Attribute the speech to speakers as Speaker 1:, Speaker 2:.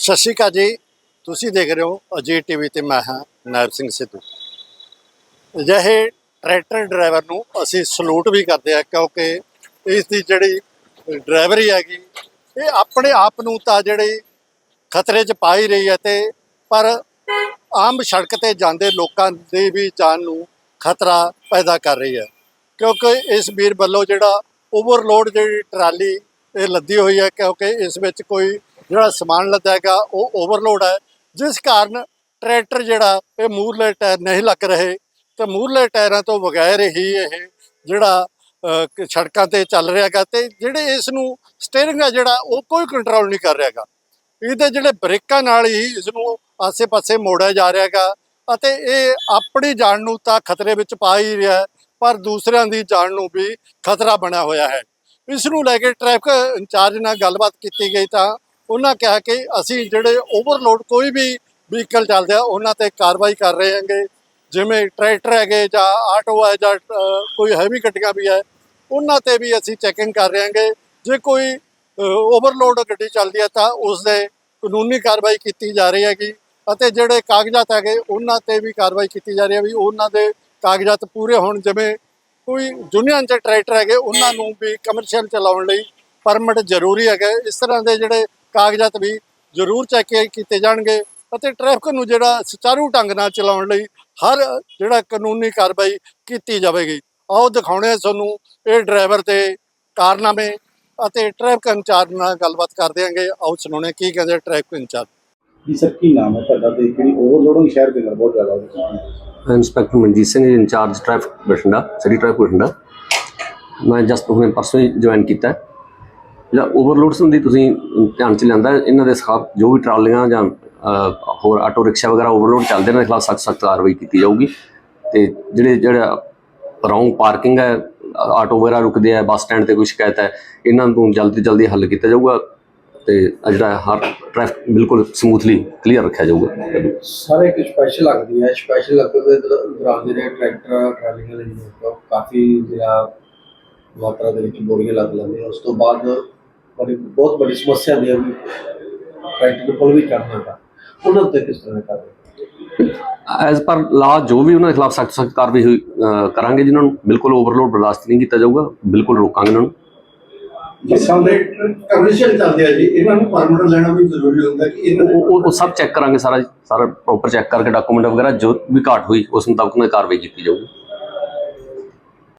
Speaker 1: ਸਤਿ ਸ਼੍ਰੀ ਅਕਾਲ ਜੀ। ਤੁਸੀਂ ਦੇਖ ਰਹੇ ਹੋ ਅਜੇ ਟੀਵੀ ਤੇ ਮੈਂ ਹਾਂ ਨਾਇਬ ਸਿੰਘ ਸਿੱਧੂ। ਅਜਿਹੇ ਟਰੈਕਟਰ ਡਰਾਈਵਰ ਨੂੰ ਅਸੀਂ ਸਲੂਟ ਵੀ ਕਰਦੇ ਆ ਕਿਉਂਕਿ ਇਸ ਦੀ ਜਿਹੜੀ ਡਰਾਈਵਰੀ ਹੈਗੀ, ਇਹ ਆਪਣੇ ਆਪ ਨੂੰ ਤਾਂ ਜਿਹੜੀ ਖਤਰੇ 'ਚ ਪਾ ਹੀ ਰਹੀ ਹੈ ਤੇ ਪਰ ਆਮ ਸੜਕ ਤੇ ਜਾਂਦੇ ਲੋਕਾਂ ਦੀ ਵੀ ਜਾਨ ਨੂੰ ਖਤਰਾ ਪੈਦਾ ਕਰ ਰਹੀ ਹੈ। ਕਿਉਂਕਿ ਇਸ ਵੀਰ ਵੱਲੋਂ ਜਿਹੜਾ ਓਵਰਲੋਡ ਜਿਹੜੀ ਟਰਾਲੀ ਇਹ ਲੱਦੀ ਹੋਈ ਹੈ, ਕਿਉਂਕਿ ਇਸ ਵਿੱਚ ਕੋਈ ਜਿਹੜਾ ਸਮਾਨ ਲੱਦਾ ਹੈਗਾ, ਉਹ ਓਵਰਲੋਡ ਹੈ। ਜਿਸ ਕਾਰਨ ਟਰੈਕਟਰ ਜਿਹੜਾ, ਇਹ ਮੂਰਲੇ ਟਾਇਰ ਨਹੀਂ ਲੱਗ ਰਹੇ। ਤੇ ਮੂਰਲੇ ਟਾਇਰਾਂ ਤੋਂ ਬਗੈਰ ਹੀ ਇਹ ਜਿਹੜਾ ਸੜਕਾਂ ਤੇ ਚੱਲ ਰਿਹਾ ਹੈਗਾ ਤੇ ਜਿਹੜੇ ਇਸ ਨੂੰ ਸਟੀਅਰਿੰਗ ਹੈ ਜਿਹੜਾ, ਉਹ ਕੋਈ ਕੰਟਰੋਲ ਨਹੀਂ ਕਰ ਰਿਹਾ ਹੈਗਾ। ਇਹਦੇ ਜਿਹੜੇ ਬ੍ਰੇਕਾਂ ਨਾਲ ਹੀ ਇਸ ਨੂੰ ਆਸੇ-ਪਾਸੇ ਮੋੜਿਆ ਜਾ ਰਿਹਾ ਹੈਗਾ ਅਤੇ ਇਹ ਆਪਣੀ ਜਾਨ ਨੂੰ ਤਾਂ ਖਤਰੇ ਵਿੱਚ ਪਾ ਹੀ ਰਿਹਾ ਪਰ ਦੂਸਰਿਆਂ ਦੀ ਜਾਨ ਨੂੰ ਵੀ ਖਤਰਾ ਬਣਿਆ ਹੋਇਆ ਹੈ। ਇਸ ਨੂੰ ਲੈ ਕੇ ਟ੍ਰੈਫਿਕ ਇੰਚਾਰਜ ਨਾਲ ਗੱਲਬਾਤ ਕੀਤੀ ਗਈ ਤਾਂ ਉਹਨਾਂ ਕਿਹਾ ਕਿ ਅਸੀਂ ਜਿਹੜੇ ਓਵਰਲੋਡ ਕੋਈ ਵੀ ਵਹੀਕਲ ਚੱਲਦੇ ਆ ਉਹਨਾਂ ਤੇ ਕਾਰਵਾਈ ਕਰ ਰਹੇ ਹਾਂਗੇ। ਜਿਵੇਂ ਟਰੈਕਟਰ ਹੈਗੇ ਜਾਂ ਆਟੋ ਹੈ ਜਾਂ ਅ, ਕੋਈ ਹੈਵੀ ਗੱਡੀਆਂ ਵੀ ਹੈ ਉਹਨਾਂ ਤੇ ਵੀ ਅਸੀਂ ਚੈਕਿੰਗ ਕਰ ਰਹੇ ਹਾਂਗੇ। ਜੇ ਕੋਈ ਓਵਰਲੋਡ ਗੱਡੀ ਚੱਲਦੀ ਹੈ ਤਾਂ ਉਸ ਦੇ ਕਾਨੂੰਨੀ ਕਾਰਵਾਈ ਕੀਤੀ ਜਾ ਰਹੀ ਹੈਗੀ ਅਤੇ ਜਿਹੜੇ ਕਾਗਜ਼ਾਤ ਹੈਗੇ ਉਹਨਾਂ ਤੇ ਵੀ ਕਾਰਵਾਈ ਕੀਤੀ ਜਾ ਰਹੀ ਹੈ ਵੀ ਉਹਨਾਂ ਦੇ ਕਾਗਜ਼ਾਤ ਪੂਰੇ ਹੋਣ। ਜਿਵੇਂ ਕੋਈ ਯੂਨੀਅਨ ਚ ਟਰੈਕਟਰ ਹੈਗੇ ਉਹਨਾਂ ਨੂੰ ਵੀ ਕਮਰਸ਼ੀਅਲ ਚਲਾਉਣ ਲਈ ਪਰਮਿਟ ਜ਼ਰੂਰੀ ਹੈਗਾ। ਇਸ ਤਰ੍ਹਾਂ ਦੇ ਜਿਹੜੇ ਕਾਗਜ਼ਾਤ ਵੀ ਜ਼ਰੂਰ ਚੈੱਕ ਕੀਤੇ ਜਾਣਗੇ ਅਤੇ ਟ੍ਰੈਫਿਕ ਨੂੰ ਜਿਹੜਾ ਸੁਚਾਰੂ ਢੰਗ ਨਾਲ ਚਲਾਉਣ ਲਈ ਹਰ ਜਿਹੜਾ ਕਾਨੂੰਨੀ ਕਾਰਵਾਈ ਕੀਤੀ ਜਾਵੇਗੀ। ਆਓ ਦਿਖਾਉਣੇ ਆ ਤੁਹਾਨੂੰ ਇਹ ਡਰਾਈਵਰ ਦੇ ਕਾਰਨਾਮੇ ਅਤੇ ਟ੍ਰੈਫਿਕ ਇੰਚਾਰਜ ਨਾਲ ਗੱਲਬਾਤ ਕਰਦੇ ਹਾਂਗੇ। ਆਓ ਸੁਣਾਉਣੇ ਕੀ ਕਹਿੰਦੇ ਟ੍ਰੈਫਿਕ ਇੰਚਾਰਜ।
Speaker 2: ਜੀ ਸਰ ਕੀ ਨਾਮ ਹੈ ਤੁਹਾਡਾ ਤੇ ਕਿਹੜੀ ਓਵਰਲੋਡਿੰਗ ਸ਼ਹਿਰ ਦੇ ਅੰਦਰ ਬਹੁਤ ਜ਼ਿਆਦਾ ਹੋ ਰਹੀ ਹੈ
Speaker 3: inspector Manjit Singh incharge traffic Bathinda city traffic Bathinda. ਮੈਂ ਜਸਟ ਹੁਣੇ ਪਰਸੋਂ ਹੀ ਜੁਆਇਨ ਕੀਤਾ। ਹੈ। ਜਿਹੜਾ ਓਵਰਲੋਡ ਹੁੰਦੀ, ਤੁਸੀਂ ਧਿਆਨ ਚ ਲਿਆਂਦਾ, ਇਹਨਾਂ ਦੇ ਖਿਲਾਫ ਜੋ ਵੀ ਟਰਾਲੀਆਂ ਜਾਂ ਹੋਰ ਆਟੋ ਰਿਕਸ਼ਾ ਵਗੈਰਾ ਓਵਰਲੋਡ ਚੱਲਦੇ ਨੇ ਇਹਨਾਂ ਦੇ ਖਿਲਾਫ ਸਖਤ ਸਖਤ ਕਾਰਵਾਈ ਕੀਤੀ ਜਾਊਗੀ। ਤੇ ਜਿਹੜੇ, ਜਿਹੜਾ ਰੌਂਗ ਪਾਰਕਿੰਗ ਹੈ ਆਟੋ ਵਗੈਰਾ ਰੁਕਦੇ ਆ, ਬੱਸ ਸਟੈਂਡ ਤੇ ਕੋਈ ਸ਼ਿਕਾਇਤ ਹੈ, ਇਹਨਾਂ ਨੂੰ ਜਲਦੀ ਤੋਂ ਜਲਦੀ ਹੱਲ ਕੀਤਾ ਜਾਊਗਾ ਤੇ ਜਿਹੜਾ ਹਰ ਟ੍ਰੈਫਿਕ ਬਿਲਕੁਲ ਸਮੂਥਲੀ ਕਲੀਅਰ ਰੱਖਿਆ ਜਾਊਗਾ।
Speaker 4: ਸਾਰੇ ਇੱਕ ਸਪੈਸ਼ਲ ਲੱਗਦੀ ਹੈ ਸਪੈਸ਼ਲ ਲੱਗਦੇ ਦੌਰਾਨ ਜਿਹੜੇ ਟਰੈਕਟਰ, ਟਰਾਲੀਆਂ ਲਈ ਕਾਫੀ ਜਿਹੜਾ ਮਾਤਰਾ ਦੇ ਵਿੱਚ ਬੋਰੀਆਂ ਲੱਗ ਲੈਂਦੇ ਉਸ ਤੋਂ ਬਾਅਦ ਬੜੀ ਬਹੁਤ ਬੜੀ ਸਮੱਸਿਆ ਆਉਂਦੀ ਹੈ ਵੀ ਟਰੈਕਟਰ ਦੇ ਕੋਲ ਵੀ ਕਰਨਾ ਦਾ ਉਹਨਾਂ ਉੱਤੇ ਕਿਸ ਤਰ੍ਹਾਂ ਕਰਦੇ
Speaker 3: ਐਜ਼ ਪਰ ਲਾ ਜੋ ਵੀ ਉਹਨਾਂ ਦੇ ਖਿਲਾਫ ਸਖਤ ਸਖਤ ਕਾਰਵਾਈ ਹੋਈ ਕਰਾਂਗੇ ਜਿਨ੍ਹਾਂ ਨੂੰ ਬਿਲਕੁਲ ਓਵਰਲੋਡ ਬਰਦਾਸ਼ਤ ਨਹੀਂ ਕੀਤਾ ਜਾਊਗਾ ਬਿਲਕੁਲ ਰੋਕਾਂਗੇ ਉਹਨਾਂ ਨੂੰ।
Speaker 2: ਜਿਸ ਦੇ ਕਮਰਸ਼ੀਅਲ ਚੱਲਦੇ ਆ ਜੀ ਇਹਨਾਂ ਨੂੰ ਪਰਮਿਟ ਲੈਣਾ ਵੀ ਜ਼ਰੂਰੀ ਹੁੰਦਾ ਕਿ ਇਹਨਾਂ
Speaker 3: ਉਹ- ਉਹ ਉਹ ਸਭ ਚੈੱਕ ਕਰਾਂਗੇ ਸਾਰਾ ਸਾਰਾ ਪ੍ਰੋਪਰ ਚੈੱਕ ਕਰਕੇ ਡਾਕੂਮੈਂਟ ਵਗੈਰਾ ਜੋ ਵੀ ਘਾਟ ਹੋਈ ਉਸ ਮੁਤਾਬਕ ਉਹਨਾਂ ਦੀ ਕਾਰਵਾਈ ਕੀਤੀ ਜਾਊਗੀ।